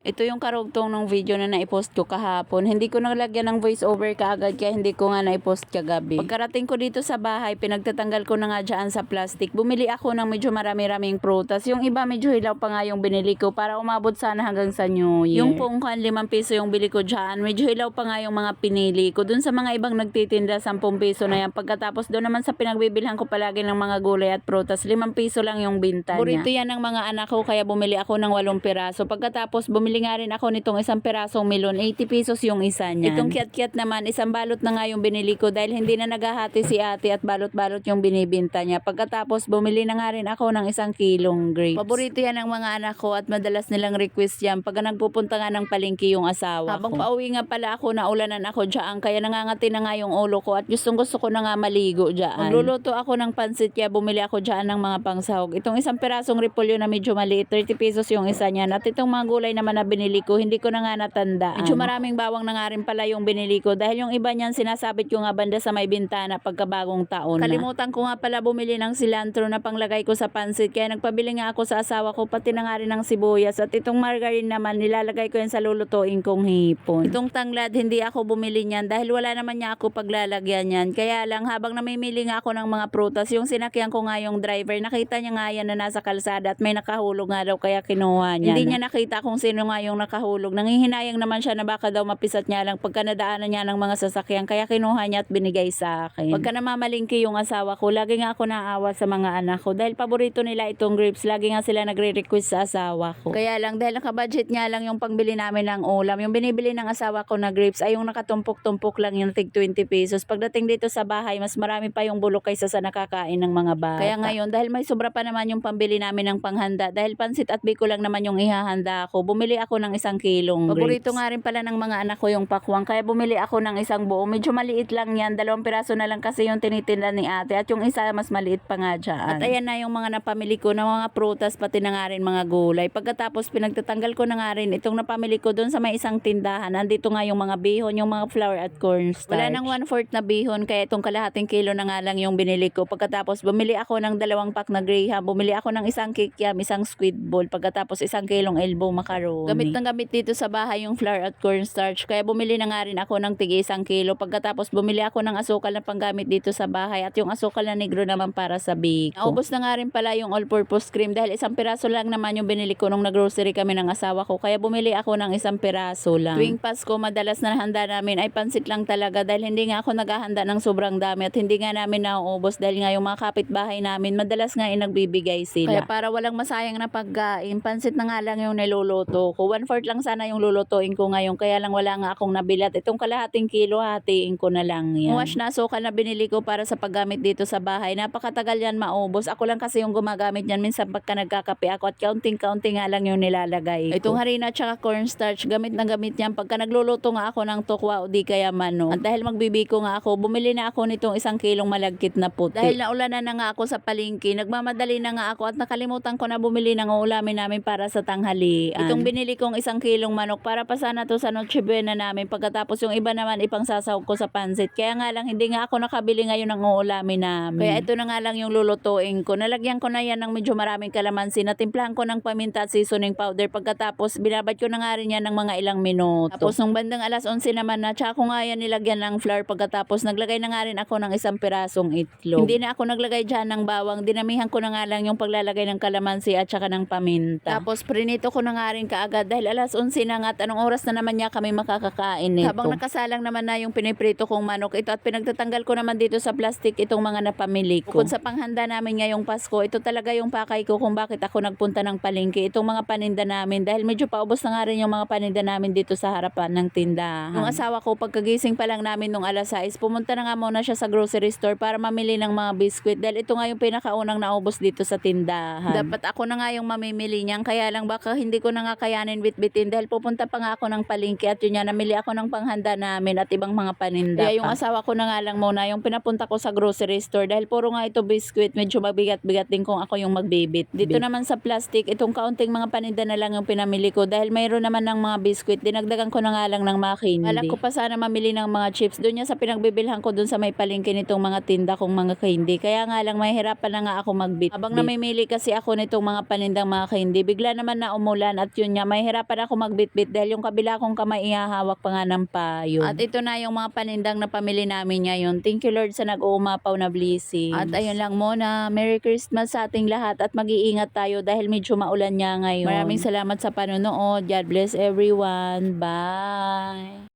Ito yung karugtong ng video na naipost ko kahapon. Hindi ko nalagyan ng voice over kaagad kaya hindi ko nga naipost kagabi. Pagkarating ko dito sa bahay, pinagtatanggal ko na nga dyan sa plastic. Bumili ako ng medyo marami-raming prutas. Yung iba medyo hilaw pa nga yung binili ko para umabot sana hanggang sa New Year. Yung pungkan, 5 piso yung bili ko dyan. Medyo hilaw pa nga yung mga pinili ko. Dun sa mga ibang nagtitinda, 10 piso na yan. Pagkatapos doon naman sa pinagbibilhan ko palagi ng mga gulay at prutas, 5 piso lang yung binta niya. Burrito yan ng mga anak ko kaya bumili ako ng 8 piraso. Pagkatapos bumili nga rin ako nitong isang pirasong melon, 80 pesos yung isa niyan. Itong kiat-kiat naman, isang balot na nga yung binili ko dahil hindi na naghahati si ate at balot-balot yung binibinta niya. Pagkatapos bumili na nga rin ako ng isang kilong grapes. Paborito yan ng mga anak ko at madalas nilang request yan pag nagpupunta nga ng palengke yung asawa Habang ko. pauwi nga pala ako, naulanan ako dyan kaya nangangati na nga yung ulo ko at gustong gusto ko na nga maligo dyan. Magluluto ako ng pansit kaya bumili ako dyan ng mga pangsahog. Itong isang pirasong repolyo na medyo maliit, 30 pesos yung isa niyan. At itong mga gulay naman na binili ko, hindi ko na nga natandaan. Medyo maraming bawang na nga rin pala yung binili ko dahil yung iba niyan sinasabit ko nga banda sa may bintana pagkabagong taon na. Kalimutan ko nga pala bumili ng cilantro na panglagay ko sa pansit kaya nagpabili nga ako sa asawa ko pati na nga rin ng sibuyas at itong margarine naman nilalagay ko yan sa lulutuin kong hipon. Itong tanglad hindi ako bumili niyan dahil wala naman niya ako paglalagyan yan. Kaya lang habang namimili nga ako ng mga prutas yung sinakyan ko nga yung driver nakita niya nga yan na nasa kalsada at may nakahulog nga daw kaya kinuha niya. Hindi niya nakita kung sino nga yung nakahulog. Nangihinayang naman siya na baka daw mapisat niya lang pagka nadaanan niya ng mga sasakyan kaya kinuha niya at binigay sa akin. Pagka namamalingki yung asawa ko, lagi nga ako naawa sa mga anak ko dahil paborito nila itong grapes. Lagi nga sila nagre-request sa asawa ko. Kaya lang dahil nakabudget nga lang yung pangbili namin ng ulam. Yung binibili ng asawa ko na grapes ay yung nakatumpok-tumpok lang yung tig 20 pesos. Pagdating dito sa bahay, mas marami pa yung bulok kaysa sa nakakain ng mga bata. Kaya ngayon, dahil may sobra pa naman yung pambili namin ng panghanda, dahil pansit at biko lang naman yung ihahanda ko, bumili ako ng isang kilong Paborito nga rin pala ng mga anak ko yung pakwang, kaya bumili ako ng isang buo. Medyo maliit lang yan, dalawang piraso na lang kasi yung tinitinda ni ate at yung isa mas maliit pa nga dyan. At ayan na yung mga napamili ko na mga prutas pati na nga rin mga gulay. Pagkatapos pinagtatanggal ko na nga rin itong napamili ko doon sa may isang tindahan. Andito nga yung mga bihon, yung mga flour at cornstarch. Wala nang one-fourth na bihon kaya itong kalahating kilo na nga lang yung binili ko. Pagkatapos bumili ako ng dalawang pack na graham, bumili ako ng isang kikiam, isang squid ball, pagkatapos isang kilong elbow macaroni. Gamit ng gamit dito sa bahay yung flour at cornstarch kaya bumili na nga rin ako ng tigi isang kilo. Pagkatapos bumili ako ng asukal na panggamit dito sa bahay at yung asukal na negro naman para sa biko. Naubos na nga rin pala yung all-purpose cream dahil isang piraso lang naman yung binili ko nung naggrocery kami ng asawa ko kaya bumili ako ng isang piraso lang. Tuwing Pasko madalas na handa namin ay pansit lang talaga dahil hindi nga ako naghahanda ng sobrang dami at hindi nga namin nauubos dahil nga yung mga kapitbahay namin madalas nga ay nagbibigay sila. Kaya para walang masayang na pagkain, pansit na nga lang yung niluluto ko. One fourth lang sana yung lulutuin ko ngayon kaya lang wala nga akong nabili at itong kalahating kilo hatiin ko na lang yan. Wash na asukal na binili ko para sa paggamit dito sa bahay. Napakatagal yan maubos. Ako lang kasi yung gumagamit yan minsan pagka nagkakape ako at kaunting-kaunting nga lang yung nilalagay ko. Itong harina at saka cornstarch, gamit na gamit yan. Pagka nagluluto nga ako ng tukwa o di kaya mano. At dahil magbibiko nga ako, bumili na ako nitong isang kilong malagkit na puti. Dahil naulanan na nga ako sa palengke, nagmamadali na nga ako at nakalimutan ko na bumili ng ulamin namin para sa tanghalian. Itong binili kong isang kilong manok para pa sana to sa Noche Buena namin. Pagkatapos yung iba naman ipang sasawag ko sa pansit. Kaya nga lang hindi nga ako nakabili ngayon ng uulamin namin. Kaya ito na nga lang yung lulutuin ko. Nalagyan ko na yan ng medyo maraming kalamansi. Natimplahan ko ng paminta at seasoning powder. Pagkatapos binabad ko na nga rin yan ng mga ilang minuto. Tapos nung bandang alas 11 naman na, tsaka ko nga yan nilagyan ng flour. Pagkatapos naglagay na nga rin ako ng isang pirasong itlog. Hindi na ako naglagay dyan ng bawang. Dinamihan ko na nga lang yung paglalagay ng kalamansi at saka ng paminta. Tapos prinito ko na nga rin kaagad dahil alas 11 na nga at anong oras na naman niya kami makakakain nito. Habang nakasalang naman na yung piniprito kong manok ito at pinagtatanggal ko naman dito sa plastic itong mga napamili ko. Bukod sa panghanda namin ngayong Pasko, ito talaga yung pakay ko kung bakit ako nagpunta ng palengke. Itong mga paninda namin dahil medyo paubos na nga rin yung mga paninda namin dito sa harapan ng tindahan. Yung asawa ko pagkagising pa lang namin nung alas 6, pumunta na nga muna siya sa grocery store para mamili ng mga biskwit dahil ito nga yung pinakaunang naubos dito sa tindahan. Dapat ako na nga yung mamimili niyan kaya lang baka hindi ko na nga kayanin bitbitin dahil pupunta pa nga ako ng palengke at yun nga namili ako ng panghanda namin at ibang mga paninda. Kaya yung pa. asawa ko na nga lang muna yung pinapunta ko sa grocery store dahil puro nga ito biskwit medyo mabigat-bigat din kung ako yung magbibit. Dito Bit. naman sa plastic itong kaunting mga paninda na lang yung pinamili ko dahil mayroon naman ng mga biskwit dinagdagan ko na nga lang ng mga candy. Alam ko pa sana mamili ng mga chips doon niya sa pinagbibilhan ko doon sa may palengke nitong mga tinda kong mga candy. Kaya nga lang mahirapan na nga ako magbit. Habang namimili kasi ako nitong mga panindang mga candy, bigla naman na umulan at yun nga mahirapan ako magbitbit dahil yung kabila kong kamay ihahawak pa nga ng payo. At ito na yung mga panindang na pamili namin ngayon. Thank you Lord sa nag-uumapaw na blessings. At ayun lang muna. Merry Christmas sa ating lahat at mag-iingat tayo dahil medyo maulan nga ngayon. Maraming salamat sa panonood. God bless everyone. Bye!